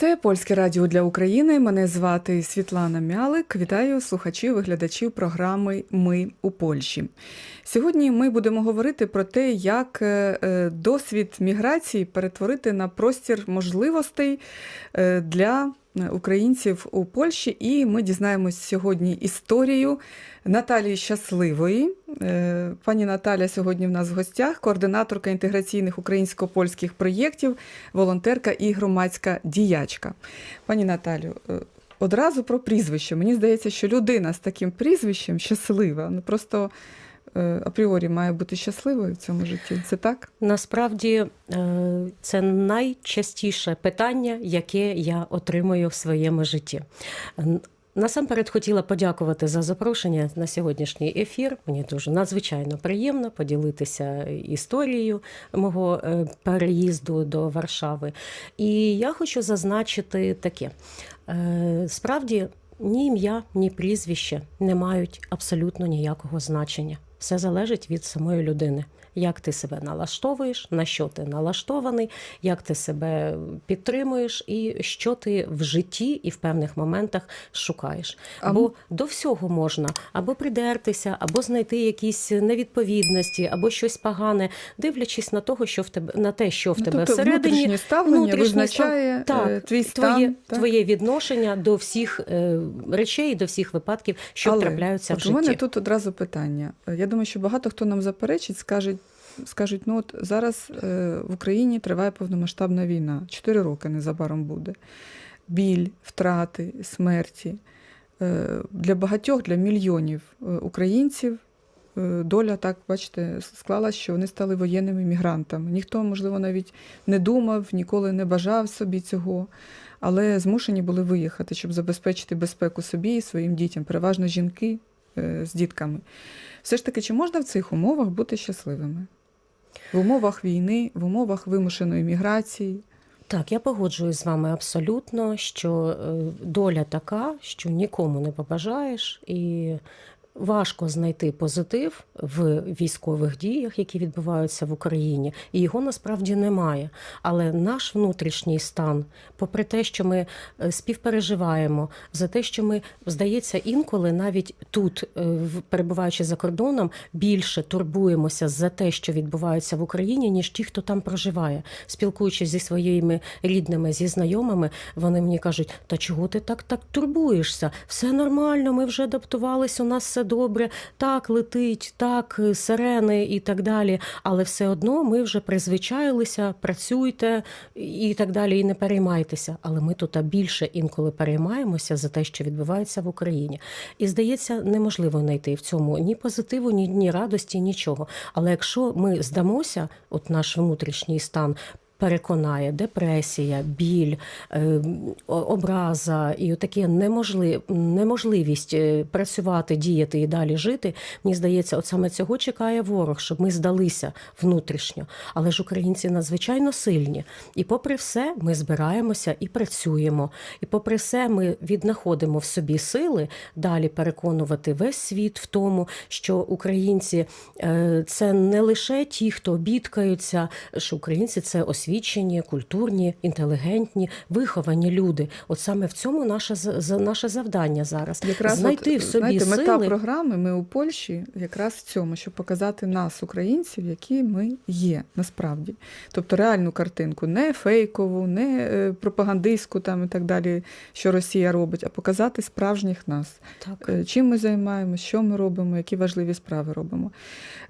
Це польське радіо для України. Мене звати Світлана Мялик. Вітаю слухачів і глядачів програми Ми у Польщі. Сьогодні ми будемо говорити про те, як е, е, досвід міграції перетворити на простір можливостей е, для українців у Польщі. І ми дізнаємось сьогодні історію Наталії Щасливої. Пані Наталя сьогодні в нас в гостях, координаторка інтеграційних українсько-польських проєктів, волонтерка і громадська діячка. Пані Наталю, одразу про прізвище. Мені здається, що людина з таким прізвищем щаслива. Ну просто апріорі має бути щасливою в цьому житті. Це так? Насправді це найчастіше питання, яке я отримую в своєму житті. Насамперед хотіла подякувати за запрошення на сьогоднішній ефір. Мені дуже надзвичайно приємно поділитися історією мого переїзду до Варшави. І я хочу зазначити таке: справді ні ім'я, ні прізвище не мають абсолютно ніякого значення. Все залежить від самої людини. Як ти себе налаштовуєш, на що ти налаштований, як ти себе підтримуєш, і що ти в житті і в певних моментах шукаєш. А... Бо до всього можна або придертися, або знайти якісь невідповідності, або щось погане, дивлячись на того, що в тебе на те, що в ну, тебе тобто всередині внутрішнє ставлення внутрішнє визначає став... так, твій стан, твоє, так? твоє відношення до всіх е, речей, до всіх випадків, що Але, трапляються в житті. У мене тут одразу питання. Я думаю, що багато хто нам заперечить, скаже. Скажуть, ну от зараз в Україні триває повномасштабна війна, чотири роки незабаром буде. Біль, втрати, смерті. Для багатьох, для мільйонів українців доля так, бачите, склалась, що вони стали воєнними мігрантами. Ніхто, можливо, навіть не думав, ніколи не бажав собі цього, але змушені були виїхати, щоб забезпечити безпеку собі і своїм дітям, переважно жінки з дітками. Все ж таки, чи можна в цих умовах бути щасливими? В умовах війни, в умовах вимушеної міграції. Так, я погоджуюсь з вами абсолютно, що доля така, що нікому не побажаєш, і важко знайти позитив в військових діях, які відбуваються в Україні, і його насправді немає. Але наш внутрішній стан, попри те, що ми співпереживаємо, за те, що ми, здається, інколи навіть тут, перебуваючи за кордоном, більше турбуємося за те, що відбувається в Україні, ніж ті, хто там проживає. Спілкуючись зі своїми рідними, зі знайомими, вони мені кажуть: та чого ти так так турбуєшся? Все нормально, ми вже адаптувалися, у нас все добре, так летить, так, сирени і так далі. Але все одно ми вже призвичаїлися, працюйте і так далі, і не переймайтеся. Але ми тут більше інколи переймаємося за те, що відбувається в Україні. І здається, неможливо знайти в цьому ні позитиву, ні, ні радості, нічого. Але якщо ми здамося, от наш внутрішній стан. Переконає депресія, біль, образа і таке неможлив, неможливість працювати, діяти і далі жити. Мені здається, от саме цього чекає ворог, щоб ми здалися внутрішньо. Але ж українці надзвичайно сильні. І попри все, ми збираємося і працюємо. І попри все, ми віднаходимо в собі сили далі переконувати весь світ в тому, що українці це не лише ті, хто бідкаються, що українці це освітлення, освічені, культурні, інтелігентні, виховані люди. От саме в цьому наше наше завдання зараз якраз знайти от, в собі знаєте, сили. мета програми. Ми у Польщі якраз в цьому, щоб показати нас, українців, які ми є насправді. Тобто реальну картинку, не фейкову, не пропагандистську там і так далі, що Росія робить, а показати справжніх нас. Так. Чим ми займаємося, що ми робимо, які важливі справи робимо.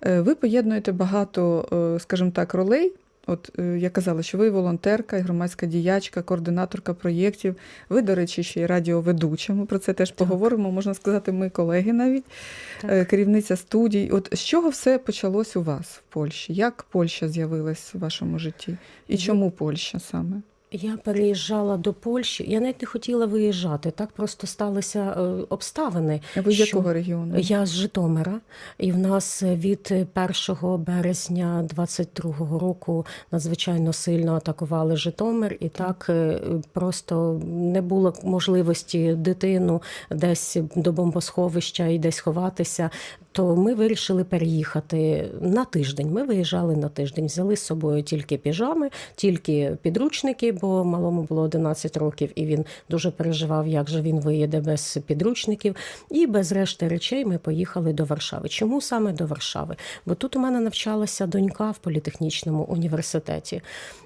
Ви поєднуєте багато, скажімо так, ролей. От я казала, що ви волонтерка, і громадська діячка, координаторка проєктів. Ви, до речі, ще й радіоведуча. Ми про це теж так. поговоримо. Можна сказати, ми колеги навіть, так. керівниця студій. От з чого все почалось у вас в Польщі? Як Польща з'явилась в вашому житті? І чому Польща саме? Я переїжджала до Польщі. Я навіть не хотіла виїжджати. Так просто сталися обставини. А ви з якого регіону? Я з Житомира, і в нас від 1 березня 22-го року надзвичайно сильно атакували Житомир, і так просто не було можливості дитину десь до бомбосховища і десь ховатися. То ми вирішили переїхати на тиждень. Ми виїжджали на тиждень, взяли з собою тільки піжами, тільки підручники, бо малому було 11 років, і він дуже переживав, як же він виїде без підручників. І без решти речей ми поїхали до Варшави. Чому саме до Варшави? Бо тут у мене навчалася донька в політехнічному університеті.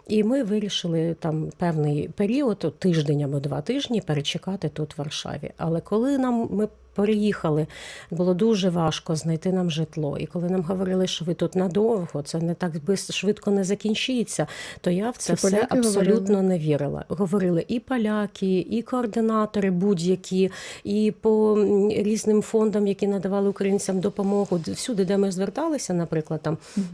І ми вирішили там певний період, тиждень або два тижні, перечекати тут в Варшаві. Але коли нам ми переїхали, було дуже важко знайти нам житло. І коли нам говорили, що ви тут надовго, це не так швидко не закінчиться, то я в це, це все абсолютно говорили? не вірила. Говорили і поляки, і координатори будь-які, і по різним фондам, які надавали українцям допомогу. Всюди, де ми зверталися, наприклад, там. Угу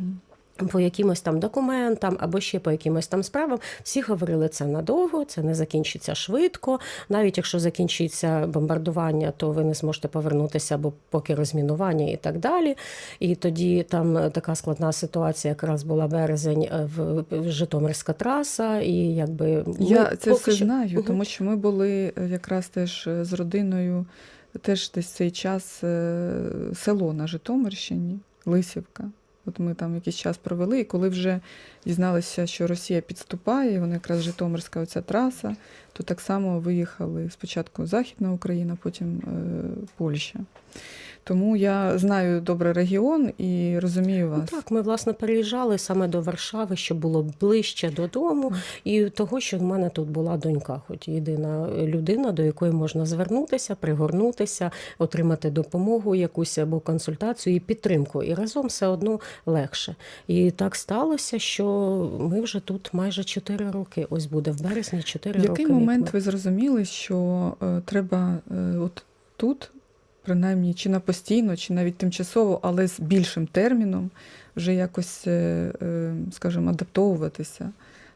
по якимось там документам або ще по якимось там справам, всі говорили це надовго, це не закінчиться швидко. Навіть якщо закінчиться бомбардування, то ви не зможете повернутися, бо поки розмінування і так далі. І тоді там така складна ситуація, якраз була березень е, в Житомирська траса, і якби я це все що... знаю, тому що ми були е, якраз теж е, з родиною, теж десь цей час село на Житомирщині, Лисівка. От ми там якийсь час провели, і коли вже дізналися, що Росія підступає, вона якраз Житомирська оця траса, то так само виїхали спочатку Західна Україна, потім е, Польща. Тому я знаю добре регіон і розумію ну вас. Ну, так, ми власне переїжджали саме до Варшави, щоб було ближче додому, і того, що в мене тут була донька, хоч єдина людина, до якої можна звернутися, пригорнутися, отримати допомогу, якусь або консультацію і підтримку. І разом все одно легше. І так сталося, що ми вже тут майже 4 роки. Ось буде в березні 4 роки. В який момент ви зрозуміли, що е, треба е, от тут принаймні чи на постійно, чи навіть тимчасово, але з більшим терміном вже якось, е, е, скажімо, адаптовуватися.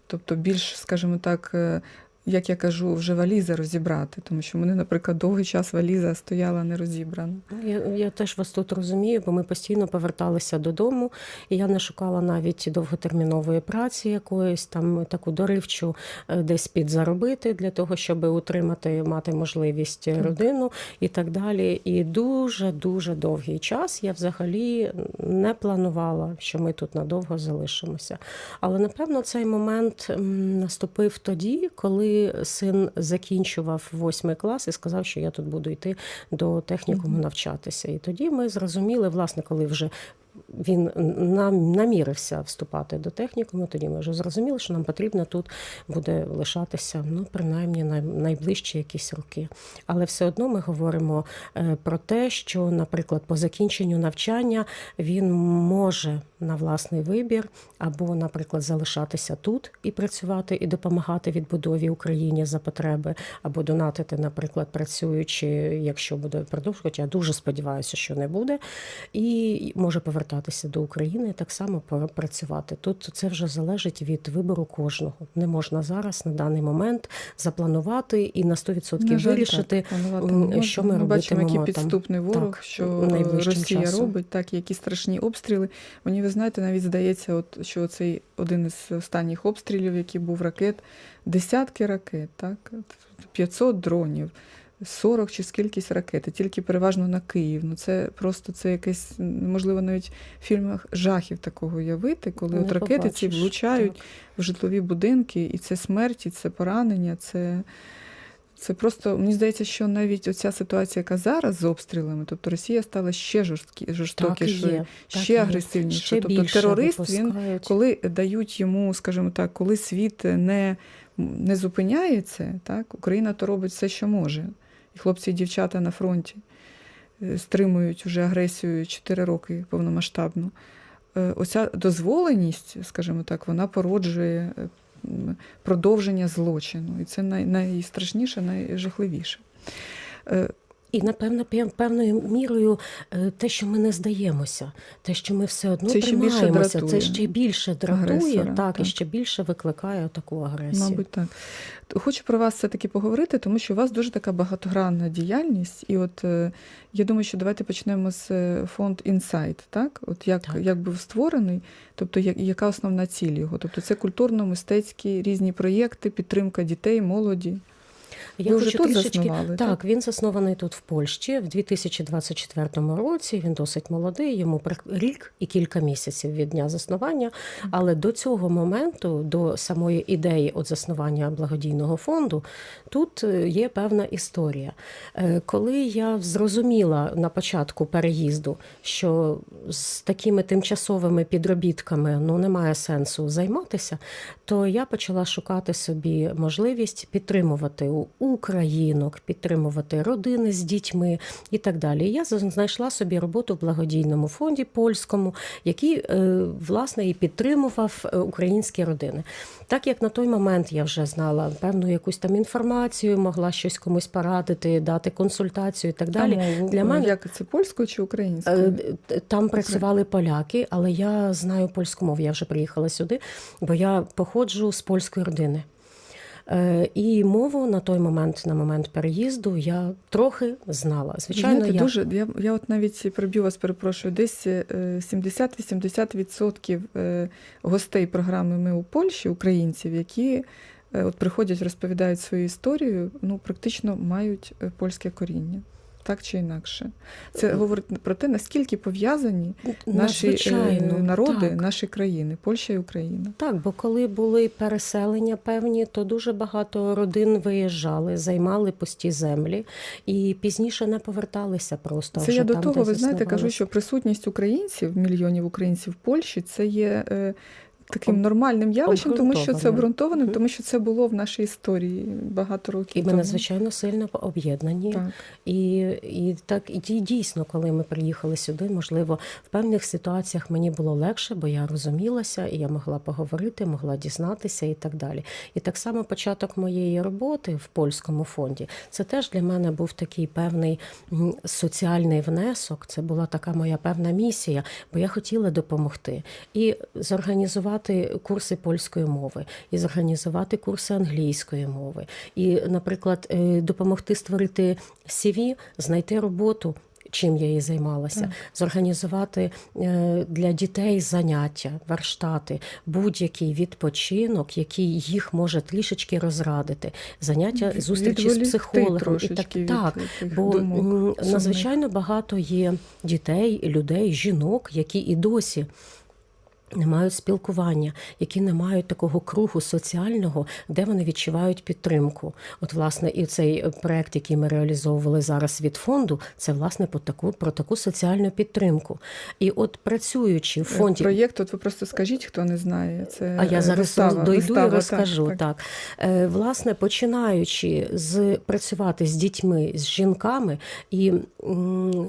Тобто більш, скажімо так, е, як я кажу, вже валіза розібрати, тому що в мене, наприклад, довгий час валіза стояла не розібрана. Я я теж вас тут розумію, бо ми постійно поверталися додому, і я не шукала навіть довготермінової праці якоїсь там таку доривчу е, десь підзаробити для того, щоб утримати, мати можливість родину і так далі. І дуже дуже довгий час я взагалі не планувала, що ми тут надовго залишимося. Але напевно цей момент наступив тоді, коли син закінчував восьмий клас і сказав, що я тут буду йти до технікуму навчатися. І тоді ми зрозуміли, власне, коли вже він нам намірився вступати до технікуму, тоді ми вже зрозуміли, що нам потрібно тут буде лишатися ну, принаймні найближчі якісь роки. Але все одно ми говоримо е, про те, що, наприклад, по закінченню навчання він може на власний вибір або, наприклад, залишатися тут і працювати, і допомагати відбудові Україні за потреби, або донатити, наприклад, працюючи, якщо буде продовжувати. Я дуже сподіваюся, що не буде, і може повертатися до України і так само працювати. Тут це вже залежить від вибору кожного. Не можна зараз на даний момент запланувати і на 100% на жаль, вирішити, так, що ми, ми. Бачимо, який підступний там, ворог, так, що Росія часом. робить, так які страшні обстріли. Мені ви знаєте, навіть здається, от що цей один із останніх обстрілів, який був ракет, десятки ракет, так 500 дронів. 40 чи скількись ракет, тільки переважно на Київ. Ну це просто це якесь, можливо, навіть в фільмах жахів такого уявити, коли от ракети ці влучають так. в житлові будинки, і це смерть, і це поранення, це. Це просто мені здається, що навіть оця ситуація, яка зараз з обстрілами, тобто Росія стала ще жорсткі, жорстокішою, ще агресивнішою. Тобто терорист він коли дають йому, скажімо так, коли світ не не зупиняється, так Україна то робить все, що може. І хлопці і дівчата на фронті е, стримують вже агресію 4 роки повномасштабну. Е, оця дозволеність, скажімо так, вона породжує е, продовження злочину. І це най, найстрашніше, найжахливіше. І, напевно, певною мірою те, що ми не здаємося, те, що ми все одно це тримаємося, ще це ще більше дратує, Агресора, так, так, і ще більше викликає таку агресію. Мабуть, так. Хочу про вас все-таки поговорити, тому що у вас дуже така багатогранна діяльність. І от я думаю, що давайте почнемо з фонд Інсайт. Так? От як, так. як був створений, тобто як, яка основна ціль його? Тобто це культурно-мистецькі різні проєкти, підтримка дітей, молоді. Я Ви вже тут трішечки заснували, так? так. Він заснований тут в Польщі в 2024 році. Він досить молодий, йому рік і кілька місяців від дня заснування. Але до цього моменту, до самої ідеї от заснування благодійного фонду, тут е, є певна історія. Е, Коли я зрозуміла на початку переїзду, що з такими тимчасовими підробітками ну немає сенсу займатися, то я почала шукати собі можливість підтримувати у- українок, підтримувати родини з дітьми і так далі. Я знайшла собі роботу в благодійному фонді польському, який е, власне і підтримував е, українські родини. Так як на той момент я вже знала певну якусь там інформацію, могла щось комусь порадити, дати консультацію і так далі. Мову, Для мене Як це польською чи українською? Е, Там працювали поляки, але я знаю польську мову. Я вже приїхала сюди, бо я походжу з польської родини. Е, І мову на той момент, на момент переїзду, я трохи знала. Звичайно, Знаєте, я дуже я, я от навіть проб'ю вас, перепрошую, десь е, 70-80% е, гостей програми Ми у Польщі, українців, які е, от приходять, розповідають свою історію, ну практично мають е, польське коріння. Так чи інакше, це говорить про те, наскільки пов'язані наші е, народи, так. наші країни, Польща і Україна. Так, бо коли були переселення певні, то дуже багато родин виїжджали, займали пусті землі і пізніше не поверталися просто. Це вже я до там, того, ви знаєте, кажу, що присутність українців, мільйонів українців в Польщі, це є е, таким нормальним явищем, тому що це обґрунтованим. тому що це було в нашій історії багато років. І ми тому. надзвичайно сильно об'єднані. Так. І, і так і дійсно, коли ми приїхали сюди, можливо, в певних ситуаціях мені було легше, бо я розумілася, і я могла поговорити, могла дізнатися і так далі. І так само початок моєї роботи в польському фонді це теж для мене був такий певний соціальний внесок. Це була така моя певна місія, бо я хотіла допомогти і зорганізувати курси польської мови, і зорганізувати курси англійської мови, і, наприклад, е, допомогти створити CV, знайти роботу. Чим я і займалася, Так. зорганізувати е, для дітей заняття, верштати, будь-який відпочинок, який їх може трішечки розрадити, заняття, зустрічі з психологом і так, від так. тих Бо думок надзвичайно багато є дітей, людей, жінок, які і досі. Не мають спілкування, які не мають такого кругу соціального, де вони відчувають підтримку. От, власне, і цей проект, який ми реалізовували зараз від фонду, це власне про таку про таку соціальну підтримку. І от працюючи в фонді, Проєкт, от ви просто скажіть, хто не знає. Це а я зараз вистава, дойду вистава, і розкажу. Так, Так, Е, власне, починаючи з працювати з дітьми, з жінками і. м,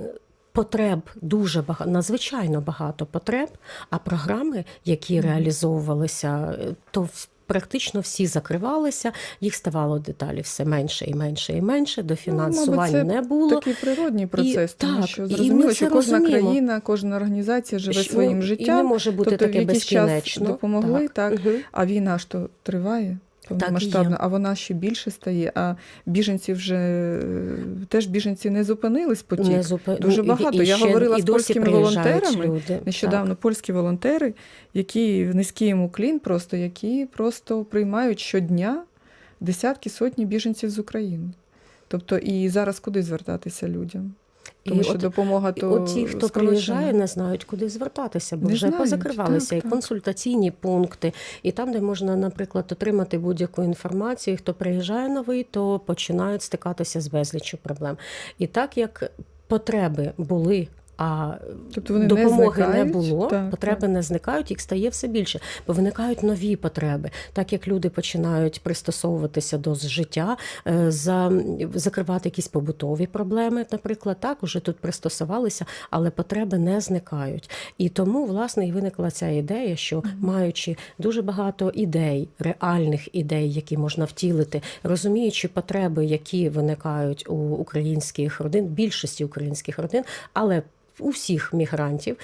Потреб дуже багато, надзвичайно багато потреб, а програми, які реалізовувалися, е, то в- практично всі закривалися, їх ставало деталі все менше і менше і менше, до фінансування це не було. Такий природній процес, тому так, що зрозуміло, що кожна розуміємо. країна, кожна організація живе Що- своїм І не може бути тобто таке якийсь час безкінечно. допомогли, так. Мгм. А війна ж то триває і повномасштабно, а вона ще більше стає. А біженці вже е, теж біженці не зупинились потік. Не зупи- Дуже ну, і- багато. і Я ще- говорила і з польськими волонтерами. люди. Нещодавно польські волонтери, які в низький йому клін, просто які просто приймають щодня десятки сотні біженців з України. Тобто і зараз куди звертатися людям? Тому І що от- допомога то от ті, хто скорочена. приїжджає, не знають, куди звертатися, бо Не вже знають, позакривалися так, і так. консультаційні пункти, і там, де можна, наприклад, отримати будь-яку інформацію. Хто приїжджає новий, то починають стикатися з безліччю проблем. І так як потреби були. А Тобто вони допомоги не, зникають? було, Так, потреби так. не зникають, їх стає все більше, бо виникають нові потреби. Так як люди починають пристосовуватися до життя, е, за, закривати якісь побутові проблеми, наприклад, так уже тут пристосувалися, але потреби не зникають. І тому, власне, і виникла ця ідея, що маючи дуже багато ідей, реальних ідей, які можна втілити, розуміючи потреби, які виникають у українських родин, більшості українських родин, але у всіх мігрантів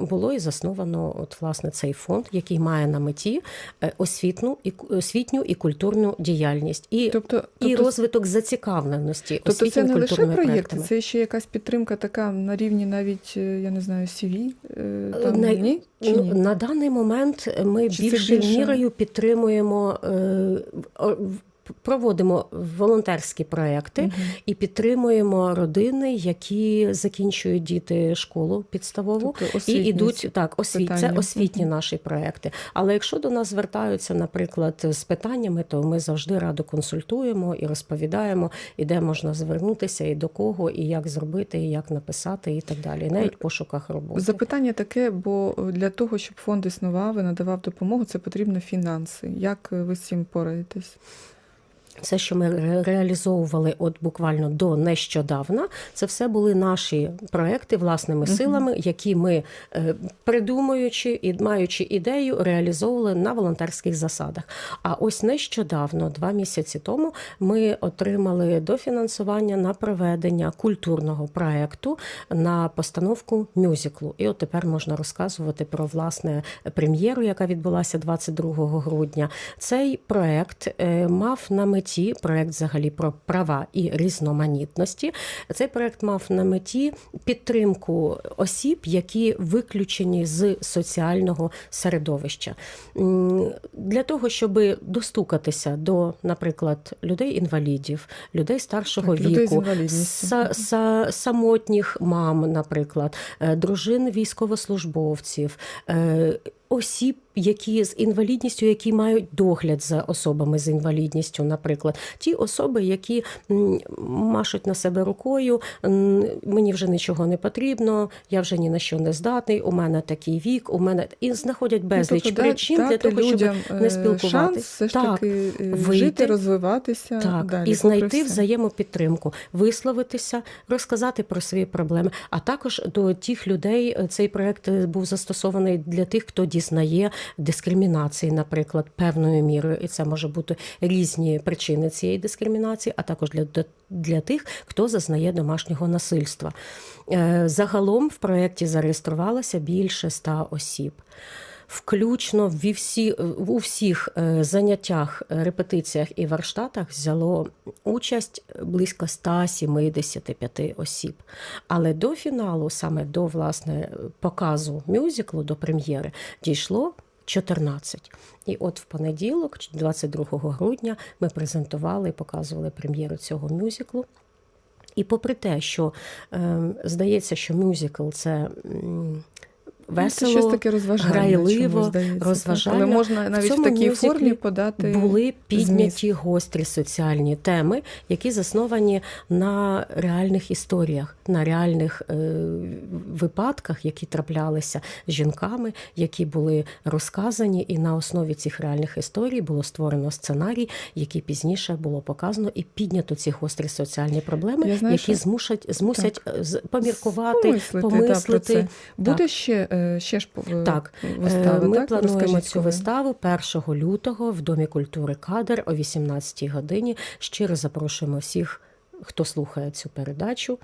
було і засновано от власне цей фонд, який має на меті е, освітну і освітню і культурну діяльність і, Тобто, і тобто, розвиток зацікавленості тобто це не лише проєкти, це ще якась підтримка така на рівні навіть, е, я не знаю, CV, е, там, На- ні? Чи Ну, ні? На даний момент ми більшою більше? мірою підтримуємо проводимо волонтерські проекти Мгм. і підтримуємо родини, які закінчують діти школу підставову. Тобто І ідуть так, освіт, це освітні наші проекти. Але якщо до нас звертаються, наприклад, з питаннями, то ми завжди радо консультуємо і розповідаємо, і де можна звернутися, і до кого, і як зробити, і як написати, і так далі. І навіть в пошуках роботи. Запитання таке, бо для того, щоб фонд існував і надавав допомогу, це потрібно фінанси. Як ви з цим пораєтесь? Все, що ми реалізовували от буквально до нещодавна, це все були наші проекти власними силами, які ми, е, придумуючи і маючи ідею, реалізовували на волонтерських засадах. А ось нещодавно, два місяці тому, ми отримали дофінансування на проведення культурного проекту на постановку мюзиклу. І от тепер можна розказувати про власне прем'єру, яка відбулася 22 грудня. Цей проект е, мав на меті проект взагалі про права і різноманітності. Цей проект мав на меті підтримку осіб, які виключені з соціального середовища. Для того, щоб достукатися до, наприклад, людей-інвалідів, людей старшого Так, віку, інвалідністю. са- са- самотніх мам, наприклад, е, дружин військовослужбовців. Осіб, які з інвалідністю, які мають догляд за особами з інвалідністю, наприклад, ті особи, які машуть на себе рукою, мені вже нічого не потрібно, я вже ні на що не здатний, у мене такий вік, у мене і знаходять безліч Ну, тобто, да- причин для того, щоб не е, все ж Так, таки е, вийти. жити, розвиватися Так, далі. і знайти все. взаємопідтримку, висловитися, розказати про свої проблеми. А також до тих людей е, цей проект був застосований для тих, хто дізнає дискримінації, наприклад, певною мірою. І це може бути різні причини цієї дискримінації, а також для, для тих, хто зазнає домашнього насильства. Е, Загалом в проєкті зареєструвалося більше ста осіб. Включно ві всі, у всіх е, заняттях, е, репетиціях і варштатах взяло участь близько 175 осіб. Але до фіналу, саме до власне показу мюзиклу, до прем'єри, дійшло 14. І от в понеділок, 22 грудня, ми презентували і показували прем'єру цього мюзиклу. І попри те, що е, здається, що мюзикл це. М, Ну, Весело, це щось таке розважальне, грайливо, розважально. Але можна навіть в, цьому такій формі подати були підняті зміст. гострі соціальні теми, які засновані на реальних історіях, на реальних е, випадках, які траплялися з жінками, які були розказані, і на основі цих реальних історій було створено сценарій, який пізніше було показано і піднято ці гострі соціальні проблеми, знаю, які що- змушать змусять е, з- поміркувати, Помислити, да, помислити. про це. Буде ще, е, ще ж е, Так, Е, Ми так? плануємо цю виставу 1 лютого в Домі культури Кадр о 18 годині. Щиро запрошуємо всіх, хто слухає цю передачу.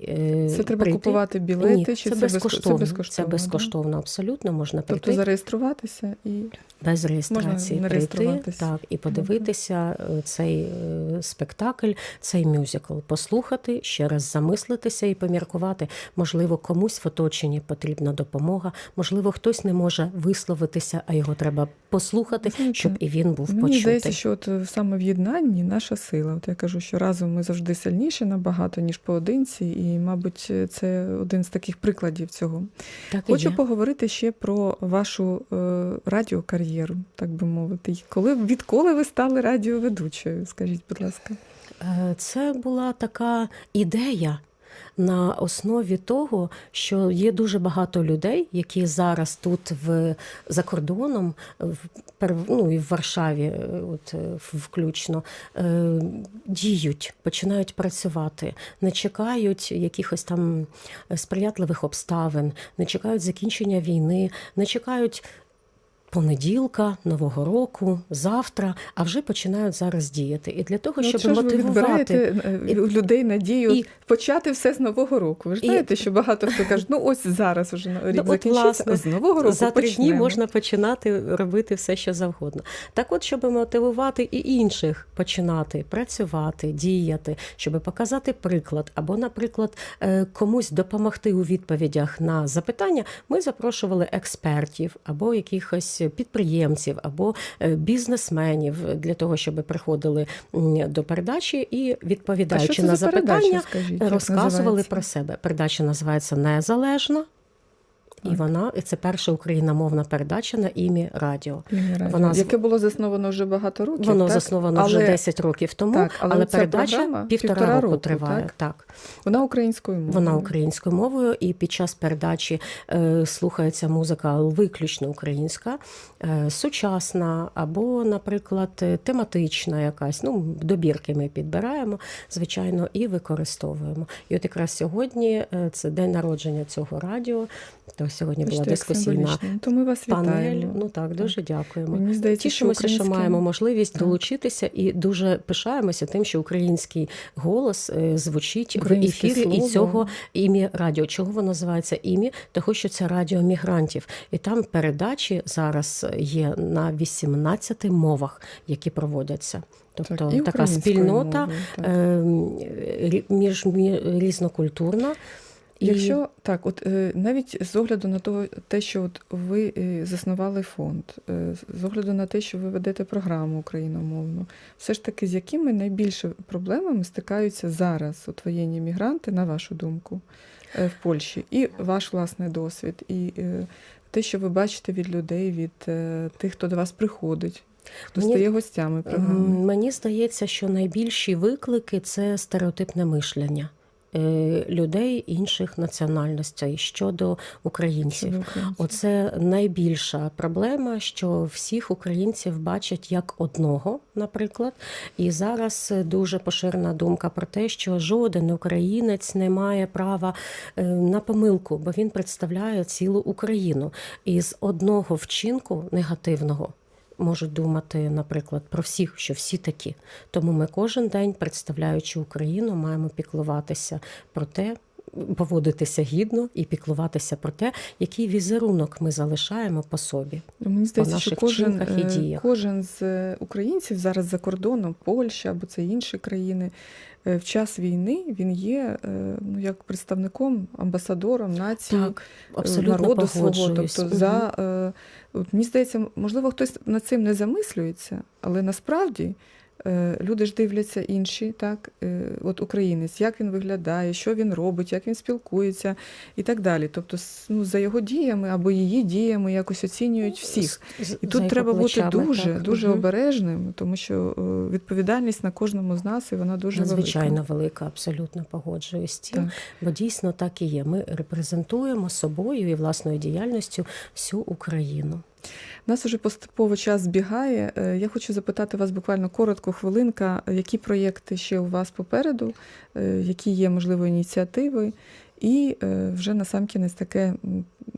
Е, Це треба прийти. купувати білети, Ні, чи це, це, безкоштовно. Це безкоштовно, Це да? безкоштовно, абсолютно можна прийти Тобто зареєструватися і без реєстрації не прийти так, і подивитися е, цей е, спектакль, цей мюзикл, послухати, ще раз замислитися і поміркувати. Можливо, комусь в оточенні потрібна допомога, можливо, хтось не може висловитися, а його треба послухати, Знаєте, щоб і він був Мені почутий. здається, що от саме в єднанні наша сила. От я кажу, що разом ми завжди сильніші набагато, ніж поодинці, і, мабуть, це один з таких прикладів цього. Так Хочу є. поговорити ще про вашу е, радіокар'єру, так би мовити. Коли відколи ви стали радіоведучою? Скажіть, будь ласка. Е, Це була така ідея. На основі того, що є дуже багато людей, які зараз тут в за кордоном, в ну, і в Варшаві, е, от е, включно, е, діють, починають працювати, не чекають якихось там сприятливих обставин, не чекають закінчення війни, не чекають понеділка, нового року, завтра, а вже починають зараз діяти. І для того, Ну, щоб що мотивувати. е, у людей надію І- почати все з нового року? Ви ж І- знаєте, що багато хто каже, ну ось зараз уже рік Ну, закінчиться, а власне, з нового року За три дні можна починати робити все, що завгодно. Так, от, щоб мотивувати і інших починати працювати, діяти, щоб показати приклад, або, наприклад, е, комусь допомогти у відповідях на запитання, ми запрошували експертів або якихось підприємців або е, бізнесменів для того, щоб приходили до передачі і відповідаючи на за передача, запитання, скажіть, розказували про себе. Передача називається Незалежна. І вона і це перша україномовна передача на ім'я Радіо. Радіо, Вона яке було засновано вже багато років. Воно так? засновано вже Але 10 років тому, Так, але але, передача півтора, півтора року, року, триває. так? Так. Вона українською мовою. Вона українською мовою, і під час передачі е, слухається музика виключно українська, е, сучасна або, наприклад, тематична якась. Ну, добірки ми підбираємо, звичайно, і використовуємо. І от якраз сьогодні е, це день народження цього радіо. Сьогодні була дискусійна символічно. То ми вас панель. вітаємо. Ну так, дуже дякуємо. Мені здається, що Тішимося, що українське- маємо можливість Так. долучитися і дуже пишаємося тим, що український голос е, звучить в Українське ефірі і цього ім'я радіо. Чого воно називається ім'я? Того, що це радіо мігрантів. І там передачі зараз є на 18 мовах, які проводяться. Тобто Так, така спільнота мовою, так. між різнокультурна. Якщо так, от е, навіть з огляду на того, те, що от ви е, заснували фонд, е, з огляду на те, що ви ведете програму україномовну, все ж таки з якими найбільше проблемами стикаються зараз от воєнні мігранти, на вашу думку, в Польщі, і ваш власний досвід, і те, що ви бачите від людей, від тих, хто до вас приходить, хто Мені- стає гостями програми. Мені здається, що найбільші виклики це стереотипне мишлення людей інших національностей щодо українців. Оце найбільша проблема, що всіх українців бачать як одного, наприклад. І зараз дуже поширена думка про те, що жоден українець не має права е, на помилку, бо він представляє цілу Україну. І з одного вчинку негативного. Можуть думати, наприклад, про всіх, що всі такі. Тому ми кожен день, представляючи Україну, маємо піклуватися про те, поводитися гідно і піклуватися про те, який візерунок ми залишаємо по собі. Ну, Мені здається, що наших кожен, вчинках і е, діях. кожен з українців зараз за кордоном, Польща або це інші країни, е, в час війни він є е, ну, як представником, амбасадором нації, Так, народу свого. Тобто, Мгм. за, от, мені здається, можливо, хтось над цим не замислюється, але насправді. Е, Люди ж дивляться інші, так, е, от українець, як він виглядає, що він робить, як він спілкується і так далі. Тобто, ну, за його діями або її діями якось оцінюють всіх. З- з- І тут треба бути дуже, так. дуже Мгм. обережним, тому що е, відповідальність на кожному з нас і вона дуже Надзвичайно велика. велика, абсолютно погоджуюсь з тим, Так. бо дійсно так і є. Ми репрезентуємо собою і власною діяльністю всю Україну. У нас уже поступово час збігає. Е, Я хочу запитати вас буквально коротко, хвилинка, які проєкти ще у вас попереду, е, які є, можливо, ініціативи, і е, вже насамкінець таке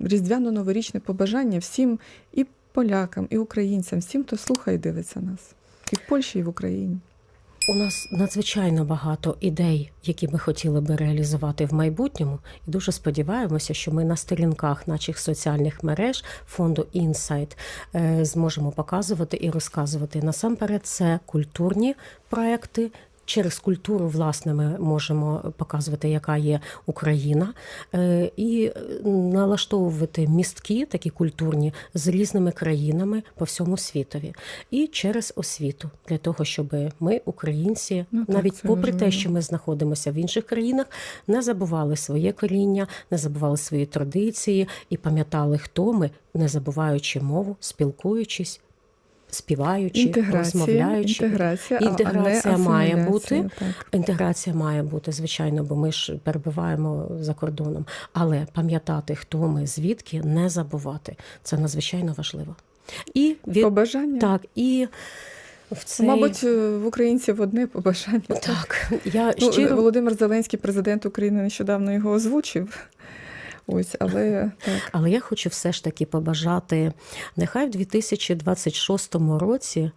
різдвяно-новорічне побажання всім і полякам, і українцям, всім, хто слухає і дивиться нас. І в Польщі, і в Україні. У нас надзвичайно багато ідей, які ми хотіли би реалізувати в майбутньому, і дуже сподіваємося, що ми на сторінках наших соціальних мереж фонду Інсайт е, зможемо показувати і розказувати. Насамперед, це культурні проекти. Через культуру, власне, ми можемо показувати, яка є Україна, е, і налаштовувати містки, такі культурні, з різними країнами по всьому світові, і через освіту для того, щоб ми, українці, Ну, так, навіть попри те, що ми знаходимося в інших країнах, не забували своє коріння, не забували свої традиції і пам'ятали, хто ми, не забуваючи мову, спілкуючись, співаючи, Інтеграція, розмовляючи. інтеграція, а- а не має бути. Так. Інтеграція має бути, звичайно, бо ми ж перебуваємо за кордоном. Але пам'ятати, хто ми, звідки, не забувати. Це надзвичайно важливо. І від... Побажання. так, і в цей... Мабуть, е, в українців одне побажання. так. Я Ну, щиро Володимир Зеленський, президент України, нещодавно його озвучив. Ось, але так. Але я хочу все ж таки побажати, нехай в 2026 році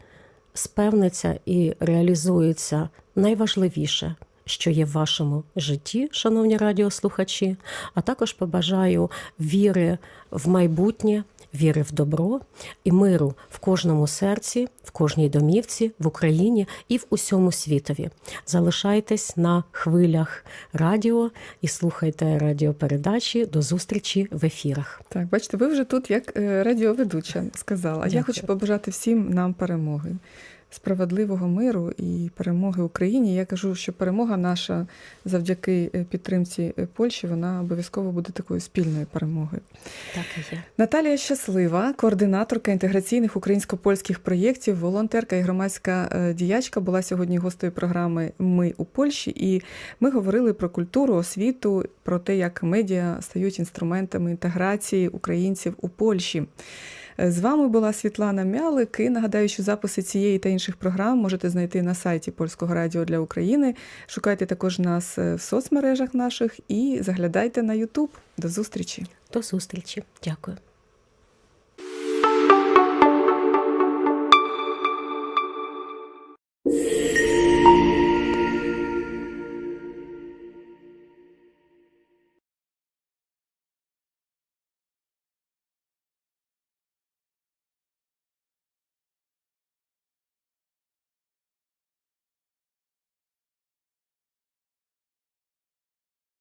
спевниться і реалізується найважливіше, що є в вашому житті, шановні радіослухачі, а також побажаю віри в майбутнє, віри в добро і миру в кожному серці, в кожній домівці, в Україні і в усьому світові. Залишайтесь на хвилях радіо і слухайте радіопередачі. До зустрічі в ефірах. Так, бачите, ви вже тут як е, радіоведуча сказала. А я хочу побажати всім нам перемоги, справедливого миру і перемоги Україні. Я кажу, що перемога наша завдяки е, підтримці е, Польщі, вона обов'язково буде такою спільною перемогою. Так і є. Наталія Щаслива, координаторка інтеграційних українсько-польських проєктів, волонтерка і громадська е, діячка, була сьогодні гостею програми Ми у Польщі. І ми говорили про культуру, освіту, про те, як медіа стають інструментами інтеграції українців у Польщі. З вами була Світлана Мялик. І нагадаю, що записи цієї та інших програм можете знайти на сайті Польського радіо для України. Шукайте також нас е, в соцмережах наших і заглядайте на Ютуб. До зустрічі! До зустрічі. Дякую.